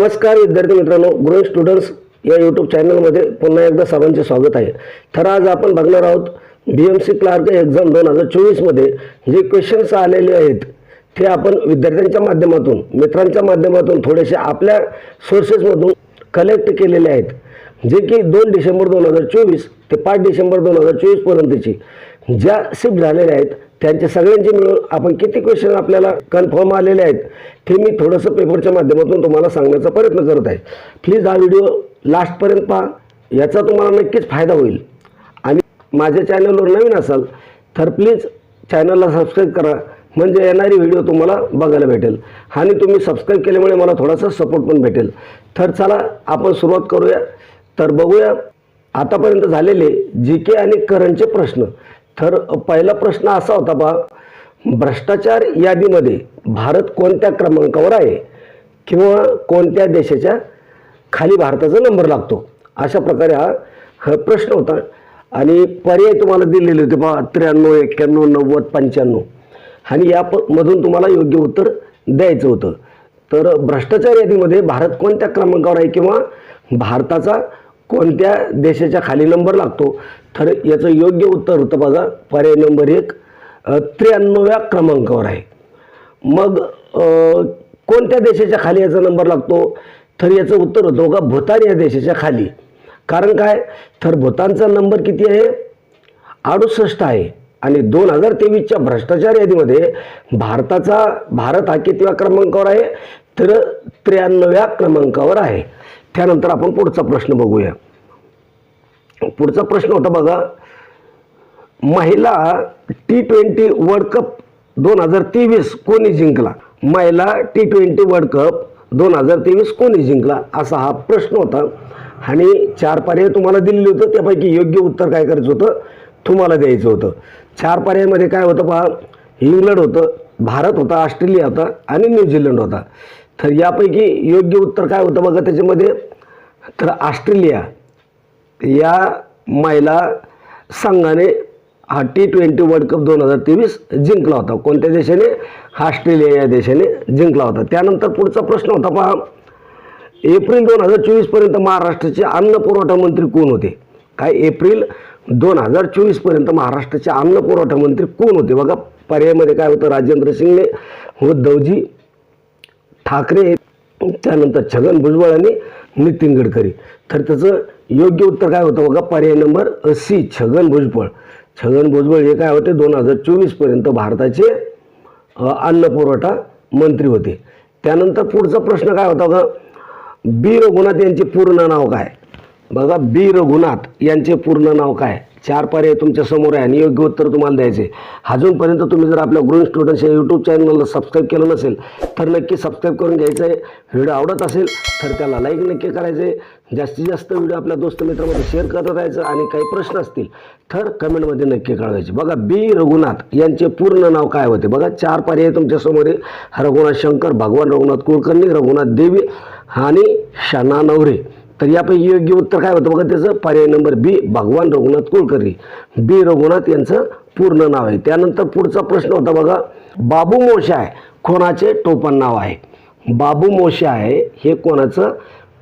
नमस्कार विद्यार्थी मित्रांनो. ग्रोइंग स्टुडंट्स या यूट्यूब चॅनलमध्ये पुन्हा एकदा सर्वांचे स्वागत आहे. तर आज आपण बघणार आहोत B M C clerk exam दोन हजार चोवीसमध्ये जे क्वेश्चन्स आलेले आहेत ते आपण विद्यार्थ्यांच्या माध्यमातून मित्रांच्या माध्यमातून थोडेसे आपल्या सोर्सेसमधून कलेक्ट केलेले आहेत. जे की दोन डिसेंबर दोन हजार चोवीस ते पाच डिसेंबर दोन हजार चोवीसपर्यंतची ज्या शिफ्ट झालेल्या आहेत त्यांचे सगळ्यांचे मिळून आपण किती क्वेश्चन आपल्याला कन्फर्म आलेले आहेत ते मी थोडंसं पेपरच्या माध्यमातून तुम्हाला सांगण्याचा प्रयत्न करत आहे. प्लीज हा व्हिडिओ लास्टपर्यंत पहा याचा तुम्हाला नक्कीच फायदा होईल. आणि माझ्या चॅनलवर नवीन असाल तर प्लीज चॅनलला सबस्क्राईब करा म्हणजे येणारी व्हिडिओ तुम्हाला बघायला भेटेल. आणि तुम्ही सबस्क्राईब केल्यामुळे मला थोडासा सपोर्ट पण भेटेल. तर चला आपण सुरुवात करूया. तर बघूया आतापर्यंत झालेले जी के आणि करंटचे प्रश्न. तर पहिला प्रश्न असा होता बा भ्रष्टाचार यादीमध्ये भारत कोणत्या क्रमांकावर आहे? किंवा कोणत्या देशाच्या खाली भारताचा नंबर लागतो? अशा प्रकारे हा हा प्रश्न होता. आणि पर्याय तुम्हाला दिलेले होते बा त्र्याण्णव एक्क्याण्णव नव्वद पंच्याण्णव. आणि या प मधून तुम्हाला योग्य उत्तर द्यायचं होतं. तर भ्रष्टाचार यादीमध्ये भारत कोणत्या क्रमांकावर आहे? किंवा भारताचा कोणत्या देशाच्या खाली नंबर लागतो? तर याचं योग्य उत्तर होतं बघा पर्याय नंबर एक त्र्याण्णव्या क्रमांकावर आहे. मग कोणत्या देशाच्या खाली याचा नंबर लागतो? तर याचं उत्तर होतं बघा भूतान या देशाच्या खाली. कारण काय? तर भूतानचा नंबर किती आहे? अडुसष्ट आहे. आणि दोन हजार तेवीसच्या भ्रष्टाचार यादीमध्ये भारताचा भारत हा कितव्या क्रमांकावर आहे? तर त्र्याण्णव्या क्रमांकावर आहे. त्यानंतर आपण पुढचा प्रश्न बघूया. पुढचा प्रश्न होता बघा महिला टी ट्वेंटी वर्ल्ड कप दोन हजार तेवीस कोणी जिंकला? महिला टी ट्वेंटी वर्ल्ड कप दोन हजार तेवीस कोणी जिंकला? असा हा प्रश्न होता. आणि चार पर्याय तुम्हाला दिलेले होतं त्यापैकी योग्य उत्तर काय करायचं होतं? तुम्हाला द्यायचं होतं. चार पर्यायामध्ये काय होतं पहा इंग्लंड होतं भारत होता ऑस्ट्रेलिया होता आणि न्यूझीलंड होता. तर यापैकी योग्य उत्तर काय होतं बघा त्याच्यामध्ये? तर ऑस्ट्रेलिया या महिला संघाने हा टी ट्वेंटी वर्ल्ड कप दोन हजार तेवीस जिंकला होता. कोणत्या देशाने? ऑस्ट्रेलिया या देशाने जिंकला होता. त्यानंतर पुढचा प्रश्न होता पहा. एप्रिल दोन हजार चोवीसपर्यंत महाराष्ट्राचे अन्न पुरवठा मंत्री कोण होते? काय एप्रिल दोन हजार चोवीसपर्यंत महाराष्ट्राचे अन्न पुरवठा मंत्री कोण होते? बघा पर्यायामध्ये काय होतं? राजेंद्र शिंगणे उद्धवजी ठाकरे त्यानंतर छगन भुजबळ आणि नितीन गडकरी. तर त्याचं योग्य उत्तर काय होतं बघा? पर्याय नंबर सी छगन भुजबळ. छगन भुजबळ हे काय होते? दोन हजार चोवीसपर्यंत भारताचे अन्न पुरवठा मंत्री होते. त्यानंतर पुढचा प्रश्न काय होता बघा? बी रघुनाथ यांचे पूर्ण नाव काय? बघा बी रघुनाथ यांचे पूर्ण नाव काय? चार पर्याय तुमच्यासमोर आहे आणि योग्य उत्तर तुम्हाला द्यायचे. अजूनपर्यंत तुम्ही जर आपल्या ग्रोइंग स्टुडंट्स या यूट्यूब चॅनलला सबस्क्राईब केलं नसेल तर नक्की सबस्क्राईब करून घ्यायचं आहे. व्हिडिओ आवडत असेल तर त्याला लाईक नक्की करायचं. आहे जास्तीत जास्त व्हिडिओ आपल्या दोस्त मित्रामध्ये शेअर करत राहायचं आणि काही प्रश्न असतील तर कमेंटमध्ये नक्की कळवायचे. बघा बी रघुनाथ यांचे पूर्ण नाव काय होते? बघा चार पर्याय तुमच्यासमोर आहे. रघुनाथ शंकर भगवान रघुनाथ कुलकर्णी रघुनाथ देवी आणि शना नवरे तर यापैकी योग्य उत्तर काय होतं? बघा त्याचं पर्याय नंबर बी भगवान रघुनाथ कुलकर्णी बी रघुनाथ यांचं पूर्ण नाव आहे. त्यानंतर पुढचा प्रश्न होता बघा बाबू मोशा आहे कोणाचे? टोपण नाव आहे. बाबू मोशाय हे कोणाचं?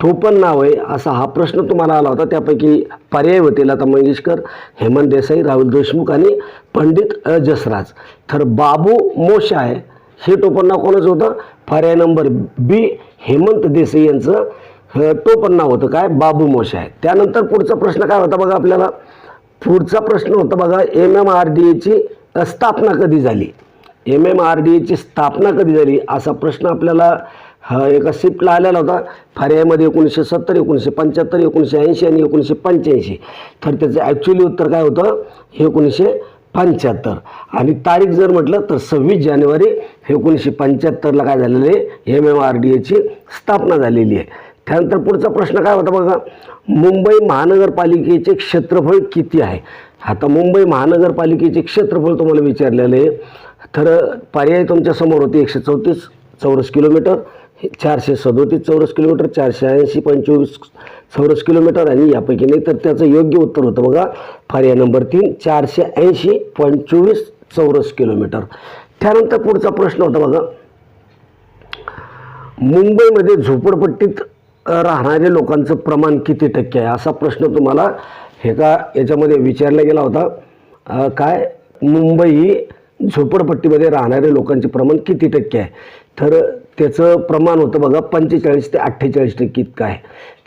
टोपण नाव आहे असा हा प्रश्न तुम्हाला आला होता. त्यापैकी पर्याय होते लता मंगेशकर हेमंत देसाई राहुल देशमुख आणि पंडित जसराज. तर बाबू मोशा आहे हे टोपण नाव कोणाचं होतं? पर्याय नंबर बी हेमंत देसाई यांचं तो पण नाव होतं काय? बाबू मोशाय त्यानंतर पुढचा प्रश्न काय होता बघा आपल्याला? पुढचा प्रश्न होता बघा एम एम आर डी एची स्थापना कधी झाली? एम एम आर डी एची स्थापना कधी झाली? असा प्रश्न आपल्याला एका शिफ्टला आलेला होता. फार्यामध्ये एकोणीसशे सत्तर एकोणीसशे पंच्याहत्तर एकोणीसशे ऐंशी आणि एकोणीसशे पंच्याऐंशी. तर त्याचं ॲक्च्युली उत्तर काय होतं? एकोणीसशे पंच्याहत्तर. आणि तारीख जर म्हटलं तर सव्वीस जानेवारी एकोणीसशे पंच्याहत्तरला काय झालेलं आहे? एम एम आर डी एची स्थापना झालेली आहे. त्यानंतर पुढचा प्रश्न काय होता बघा मुंबई महानगरपालिकेचे क्षेत्रफळ किती आहे? आता मुंबई महानगरपालिकेचे क्षेत्रफळ तुम्हाला विचारलेलं आहे. तर पर्याय तुमच्यासमोर होते एकशे चौतीस चौरस किलोमीटर चारशे सदोतीस चौरस किलोमीटर चारशे ऐंशी पंचवीस चौरस किलोमीटर आणि यापैकी नाही तर त्याचं योग्य उत्तर होतं बघा. पर्याय नंबर तीन चारशे ऐंशी पंचवीस चौरस किलोमीटर. त्यानंतर पुढचा प्रश्न होता बघा. मुंबईमध्ये झोपडपट्टीत राहणारे लोकांचं प्रमाण किती टक्के आहे? असा प्रश्न तुम्हाला हे का याच्यामध्ये विचारला गेला होता. काय? मुंबई ही झोपडपट्टीमध्ये राहणारे लोकांचे प्रमाण किती टक्के आहे? तर त्याचं प्रमाण होतं बघा पंचेचाळीस ते अठ्ठेचाळीस टक्के इतकं आहे.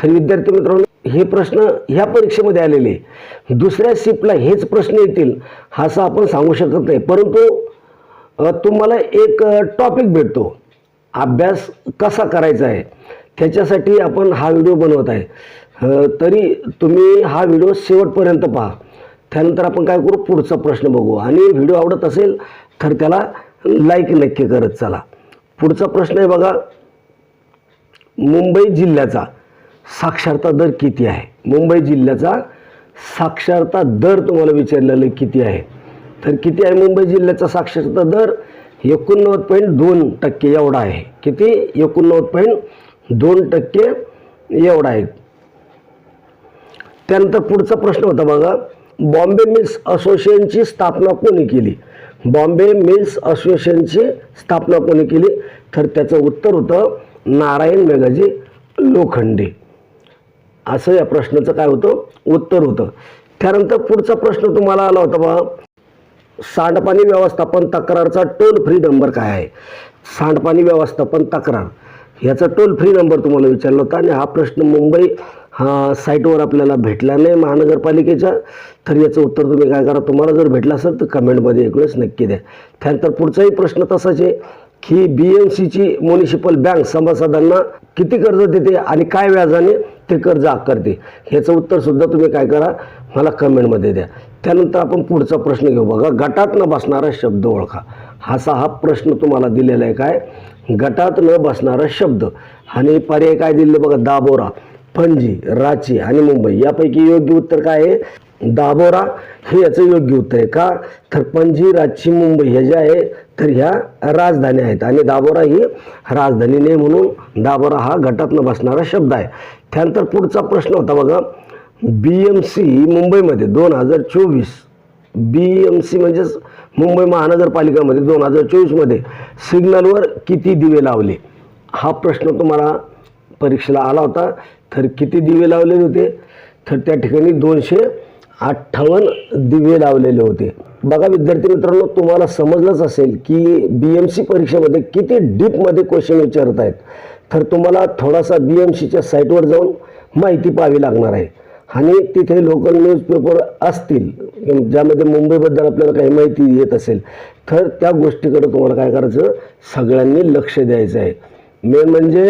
तर विद्यार्थी मित्रांनो हे प्रश्न ह्या परीक्षेमध्ये आलेले आहे. दुसऱ्या शिफ्टला हेच प्रश्न येतील असं आपण सांगू शकत नाही. परंतु तुम्हाला एक टॉपिक भेटतो. अभ्यास कसा करायचा आहे? त्याच्यासाठी आपण हा व्हिडिओ बनवत आहे. तरी तुम्ही हा व्हिडिओ शेवटपर्यंत पहा. त्यानंतर आपण काय करू? पुढचा प्रश्न बघू. आणि व्हिडिओ आवडत असेल तर त्याला लाईक नक्की करत चला. पुढचा प्रश्न आहे बघा. मुंबई जिल्ह्याचा साक्षरता दर किती आहे? मुंबई जिल्ह्याचा साक्षरता दर तुम्हाला विचारलेलं किती आहे? तर किती आहे मुंबई जिल्ह्याचा साक्षरता दर? एकोणनव्वद पॉईंट दोन टक्के एवढा आहे. किती? एकोणनव्वद पॉईंट दोन टक्के एवढा आहे. त्यानंतर पुढचा प्रश्न होता बघा बॉम्बे मिल्स असोसिएशनची स्थापना कोणी केली? बॉम्बे मिल्स असोसिएशनची स्थापना कोणी केली? तर त्याचं उत्तर होतं नारायण मेघाजी लोखंडे. असं या प्रश्नाचं काय होतं? उत्तर होतं. त्यानंतर पुढचा प्रश्न तुम्हाला आला होता बा सांडपाणी व्यवस्थापन तक्रारचा टोल फ्री नंबर काय आहे? सांडपाणी व्यवस्थापन तक्रार. याचा टोल फ्री नंबर तुम्हाला विचारला होता आणि हा प्रश्न मुंबई हा साईटवर आपल्याला भेटला नाही महानगरपालिकेच्या. तर याचं उत्तर तुम्ही काय करा तुम्हाला जर भेटलं असेल तर कमेंटमध्ये एक वेळेस नक्की द्या. त्यानंतर पुढचाही प्रश्न तसाच आहे की बी एम सीची म्युनिसिपल बँक सभासदांना किती कर्ज देते आणि काय व्याजाने ते कर्ज आकारते ह्याचं उत्तरसुद्धा तुम्ही काय करा मला कमेंटमध्ये द्या. त्यानंतर आपण पुढचा प्रश्न घेऊ. बघा गटात न बसणारा शब्द ओळखा. असा हा प्रश्न तुम्हाला दिलेला आहे काय? गटात न बसणारा शब्द. आणि पर्याय काय दिले बघा? दाबोरा पणजी रांची आणि मुंबई. यापैकी योग्य उत्तर काय आहे? दाबोरा हे याचं योग्य उत्तर आहे का? तर पणजी रांची मुंबई ह्या ज्या आहे तर ह्या राजधानी आहेत. आणि दाबोरा ही राजधानी नाही म्हणून दाबोरा हा गटातनं बसणारा शब्द आहे. त्यानंतर पुढचा प्रश्न होता बघा. बी एम सी मुंबईमध्ये दोन हजार चोवीस. बी एम सी म्हणजेच मुंबई महानगरपालिकामध्ये दोन हजार चोवीसमध्ये सिग्नलवर किती दिवे लावले? हा प्रश्न तुम्हाला परीक्षेला आला होता. तर किती दिवे लावलेले होते? तर त्या ठिकाणी दोनशे अठ्ठावन्न दिवे लावलेले होते. बघा विद्यार्थी मित्रांनो तुम्हाला समजलंच असेल की बी एम सी परीक्षेमध्ये किती डीपमध्ये क्वेश्चन विचारत आहेत तर तुम्हाला थोडासा बी एम सीच्या साईटवर जाऊन माहिती पाहावी लागणार आहे. आणि तिथे लोकल न्यूजपेपर असतील ज्यामध्ये मुंबईबद्दल आपल्याला काही माहिती येत असेल तर त्या गोष्टीकडे तुम्हाला काय करायचं सगळ्यांनी लक्ष द्यायचं आहे. मेन म्हणजे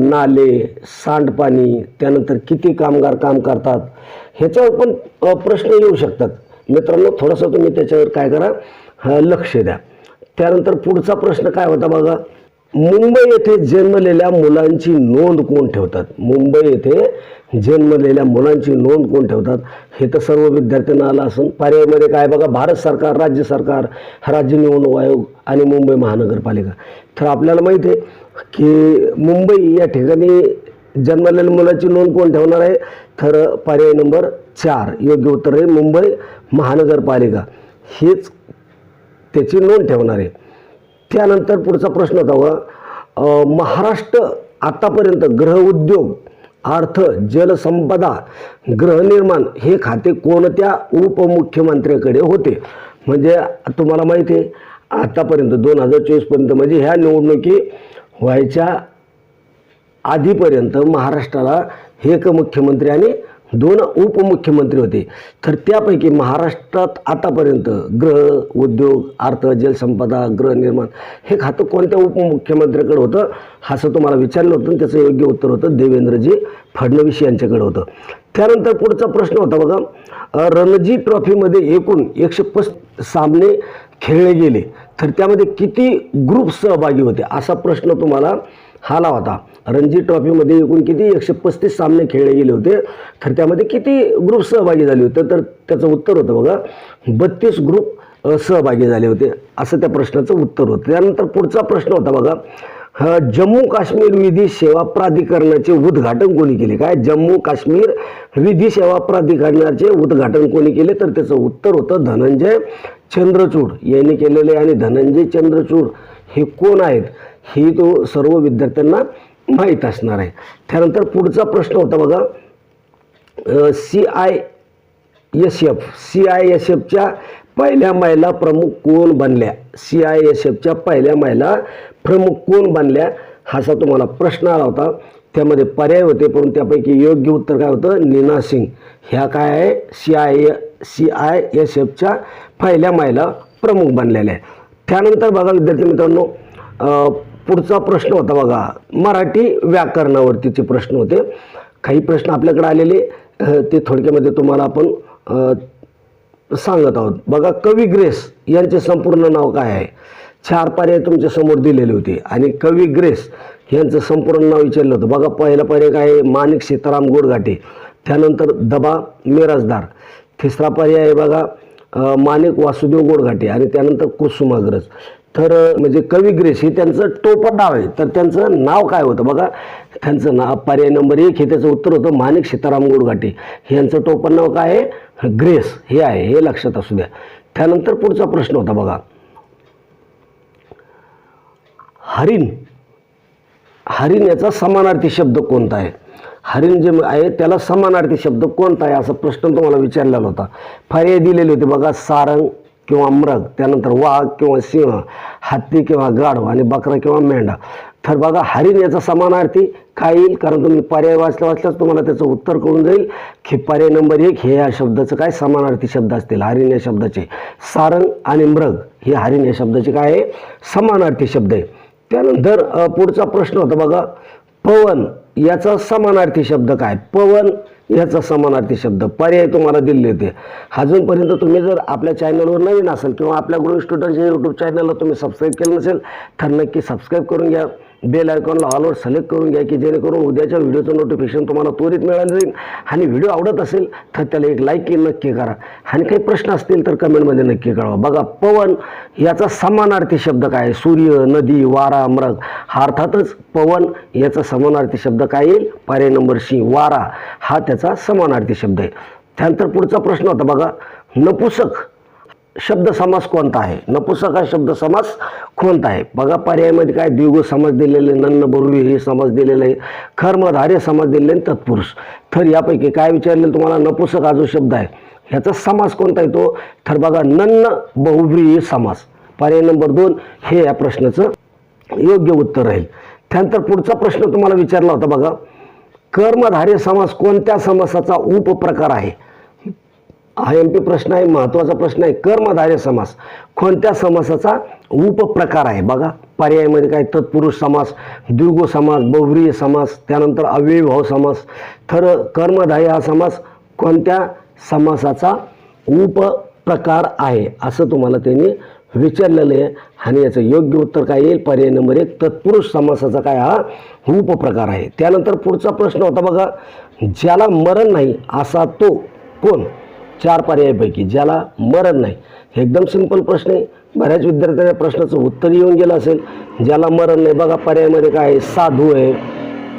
नाले सांडपाणी त्यानंतर किती कामगार काम करतात ह्याच्यावर पण प्रश्न येऊ शकतात. मित्रांनो थोडंसं तुम्ही त्याच्यावर काय करा लक्ष द्या. त्यानंतर पुढचा प्रश्न काय होता बघा मुंबई येथे जन्मलेल्या मुलांची नोंद कोण ठेवतात? मुंबई येथे जन्मलेल्या मुलांची नोंद कोण ठेवतात? हे तर सर्व विद्यार्थ्यांना आलं असून पर्यायमध्ये काय? बघा भारत सरकार राज्य सरकार राज्य निवडणूक आयोग आणि मुंबई महानगरपालिका. तर आपल्याला माहिती आहे की मुंबई या ठिकाणी जन्मलेल्या मुलाची नोंद कोण ठेवणार आहे? तर पर्याय नंबर चार योग्य उत्तर आहे मुंबई महानगरपालिका. हेच त्याची नोंद ठेवणार आहे. त्यानंतर पुढचा प्रश्न होता महाराष्ट्र आतापर्यंत ग्रहउद्योग अर्थ जलसंपदा गृहनिर्माण हे खाते कोणत्या उपमुख्यमंत्र्याकडे होते? म्हणजे तुम्हाला माहिती आहे आतापर्यंत दोन हजार चोवीसपर्यंत म्हणजे ह्या निवडणुकी व्हायच्या आधीपर्यंत महाराष्ट्राला एक मुख्यमंत्री आणि दोन उपमुख्यमंत्री होते. तर त्यापैकी महाराष्ट्रात आतापर्यंत ग्रह उद्योग अर्थ जलसंपदा गृहनिर्माण हे खातं कोणत्या उपमुख्यमंत्र्याकडे होतं? असं तुम्हाला विचारलं होतं आणि त्याचं योग्य उत्तर होतं. देवेंद्रजी फडणवीस यांच्याकडे होतं. त्यानंतर पुढचा प्रश्न होता बघा. रणजी ट्रॉफीमध्ये एकूण एकशे पस सामने खेळले गेले. तर त्यामध्ये किती ग्रुप सहभागी होते? असा प्रश्न तुम्हाला हाला होता रणजी ट्रॉफीमध्ये एकूण किती एकशे पस्तीस सामने खेळले गेले होते. तर त्यामध्ये किती ग्रुप सहभागी झाले होते? तर त्याचं उत्तर होतं बघा. बत्तीस ग्रुप सहभागी झाले होते. असं त्या प्रश्नाचं उत्तर होतं. त्यानंतर पुढचा प्रश्न होता बघा. जम्मू काश्मीर विधी सेवा प्राधिकरणाचे उद्घाटन कोणी केले? काय? जम्मू काश्मीर विधी सेवा प्राधिकरणाचे उद्घाटन कोणी केले? तर त्याचं उत्तर होतं धनंजय चंद्रचूड यांनी केलेले आणि धनंजय चंद्रचूड हे कोण आहेत ही तो सर्व विद्यार्थ्यांना माहीत असणार आहे. त्यानंतर पुढचा प्रश्न होता बघा. C I S F C I S एफच्या पहिल्या महिला प्रमुख कोण बनल्या? सी आय एस एफच्या पहिल्या महिला प्रमुख कोण बनल्या? असा तुम्हाला प्रश्न आला होता. त्यामध्ये पर्याय होते पण त्यापैकी योग्य उत्तर काय होतं? नीना सिंग. ह्या काय आहे? C I C I S एफच्या पहिल्या महिला प्रमुख बनलेल्या आहे त्यानंतर बघा विद्यार्थी मित्रांनो पुढचा प्रश्न होता बघा मराठी व्याकरणावरतीचे प्रश्न होते. काही प्रश्न आपल्याकडे आलेले ते थोडक्यामध्ये तुम्हाला आपण सांगत आहोत. बघा कवी ग्रेस यांचे संपूर्ण नाव काय आहे? चार पर्याय तुमच्यासमोर दिलेले होते आणि कवी ग्रेस यांचं संपूर्ण नाव विचारलं होतं. बघा पहिला पर्याय काय आहे? माणिक सीताराम गोडघाटे त्यानंतर दबा मिराजदार तिसरा पर्याय आहे बघा माणिक वासुदेव गोडघाटे आणि त्यानंतर कुसुमाग्रज. तर म्हणजे कवी ग्रेस हे त्यांचं टोपण नाव आहे. तर त्यांचं नाव काय होतं बघा? त्यांचं नाव पर्याय नंबर एक हे त्याचं उत्तर होतं माणिक सीताराम गोडघाटे. यांचं टोपण नाव काय आहे? ग्रेस. हे आहे हे लक्षात असू द्या. त्यानंतर पुढचा प्रश्न होता बघा. हरिण. हरिण याचा समानार्थी शब्द कोणता आहे? हरिण जे आहे त्याला समानार्थी शब्द कोणता आहे? असा प्रश्न तुम्हाला विचारलेला होता. पर्याय दिलेले होते बघा सारंग किंवा मृग त्यानंतर वाघ किंवा सिंह हत्ती किंवा गाढव आणि बकरा किंवा मेंढा. तर बघा हरिण याचा समानार्थी काय येईल? कारण तुम्ही पर्याय वाचल्या वाचल्याच तुम्हाला त्याचं उत्तर कळून जाईल की पर्याय नंबर एक हे या शब्दाचं काय समानार्थी शब्द असतील? हरिण या शब्दाचे. सारंग आणि मृग हे हरिण या शब्दाचे काय आहे? समानार्थी शब्द आहे. त्यानंतर पुढचा प्रश्न होता बघा पवन याचा समानार्थी शब्द काय? पवन याचा समानार्थी शब्द. पर्याय तुम्हाला दिले होते अजूनपर्यंत तुम्ही जर आपल्या चॅनलवर नवीन असेल किंवा आपल्या गुरु स्टुडंट यूट्यूब चॅनलला तुम्ही सबस्क्राईब केलं नसेल तर नक्की सबस्क्राईब करून घ्या. बेल आयकॉनला ऑलवर सिलेक्ट करून घ्या की जेणेकरून उद्याच्या व्हिडिओचं नोटिफिकेशन तुम्हाला त्वरित मिळालं जाईल. आणि व्हिडिओ आवडत असेल तर त्याला एक लाईक नक्की करा. आणि काही प्रश्न असतील तर कमेंटमध्ये नक्की कळवा. बघा पवन याचा समानार्थी शब्द काय आहे? सूर्य नदी वारा मृग. हा अर्थातच पवन याचा समानार्थी शब्द काय येईल? पर्याय नंबर सी वारा. हा त्याचा समानार्थी शब्द आहे. त्यानंतर पुढचा प्रश्न होता बघा. नपुसक शब्द समास कोणता आहे? नपुसक हा शब्द समास कोणता आहे? बघा पर्यायामध्ये काय? द्विगु समास दिलेले नन्न बरुवी हे समास दिलेले आहे. कर्मधार्य समास दिलेले आणि तत्पुरुष. तर यापैकी काय विचारलेलं तुम्हाला? नपुसक हा जो शब्द आहे ह्याचा समास कोणता आहे तो? तर बघा नन्न बहुव्रीही समास. पर्याय नंबर दोन हे या प्रश्नाचं योग्य उत्तर राहील. त्यानंतर पुढचा प्रश्न तुम्हाला विचारला होता बघा. कर्मधार्य समास कोणत्या समासाचा उपप्रकार आहे? हा एम पी प्रश्न आहे महत्त्वाचा प्रश्न आहे. कर्मधार्य समास. कोणत्या समासाचा उपप्रकार आहे? बघा पर्यायामध्ये काय? तत्पुरुष समास द्विगु समास बहुव्रीय समास त्यानंतर अव्ययभाव समास. तर कर्मधार्य हा समास कोणत्या समासाचा उपप्रकार आहे? असं तुम्हाला त्यांनी विचारलेलं आहे आणि याचं योग्य उत्तर काय येईल? पर्याय नंबर एक तत्पुरुष समासाचा काय हा उपप्रकार आहे? त्यानंतर पुढचा प्रश्न होता बघा ज्याला मरण नाही असा तो कोण? चार पर्यायापैकी ज्याला मरण नाही. हे एकदम सिंपल प्रश्न आहे. बऱ्याच विद्यार्थ्यांच्या प्रश्नाचं उत्तर येऊन गेलं असेल. ज्याला मरण नाही बघा पर्यायामध्ये काय आहे. साधू आहे.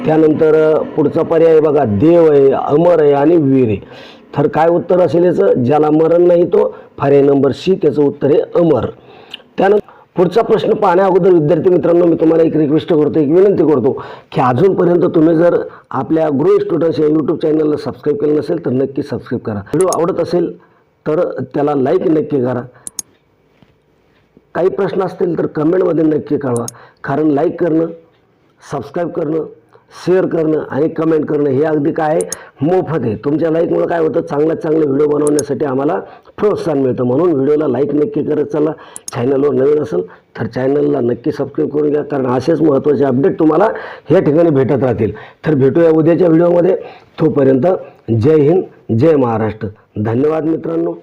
त्यानंतर पुढचा पर्याय आहे बघा. देव आहे अमर आहे आणि वीर आहे. तर काय उत्तर असेल याचं? ज्याला मरण नाही तो पर्याय नंबर सी त्याचं उत्तर आहे अमर. पुढचा प्रश्न पाहण्या अगोदर विद्यार्थी मित्रांनो मी तुम्हाला एक रिक्वेस्ट करतो एक विनंती करतो की अजूनपर्यंत तुम्ही जर आपल्या ग्रो स्टुडंट्स या यूट्यूब चॅनलला सबस्क्राईब केलं नसेल तर नक्की सबस्क्राईब करा. व्हिडिओ आवडत असेल तर त्याला लाईक नक्की करा. काही प्रश्न असतील तर कमेंटमध्ये नक्की कळवा. कारण लाईक करणं सबस्क्राईब करणं शेअर करणं आणि कमेंट करणं हे अगदी काय आहे मोफत आहे. तुमच्या लाईकमुळं काय होतं? चांगल्यात चांगले व्हिडिओ बनवण्यासाठी आम्हाला प्रोत्साहन मिळतं. म्हणून व्हिडिओला लाईक नक्की करत चला. चॅनलवर नवीन असेल तर चॅनलला नक्की सबस्क्राईब करून घ्या. कारण असेच महत्त्वाचे अपडेट तुम्हाला या ठिकाणी भेटत राहतील. तर भेटूया उद्याच्या व्हिडिओमध्ये. तोपर्यंत जय हिंद जय महाराष्ट्र. धन्यवाद मित्रांनो.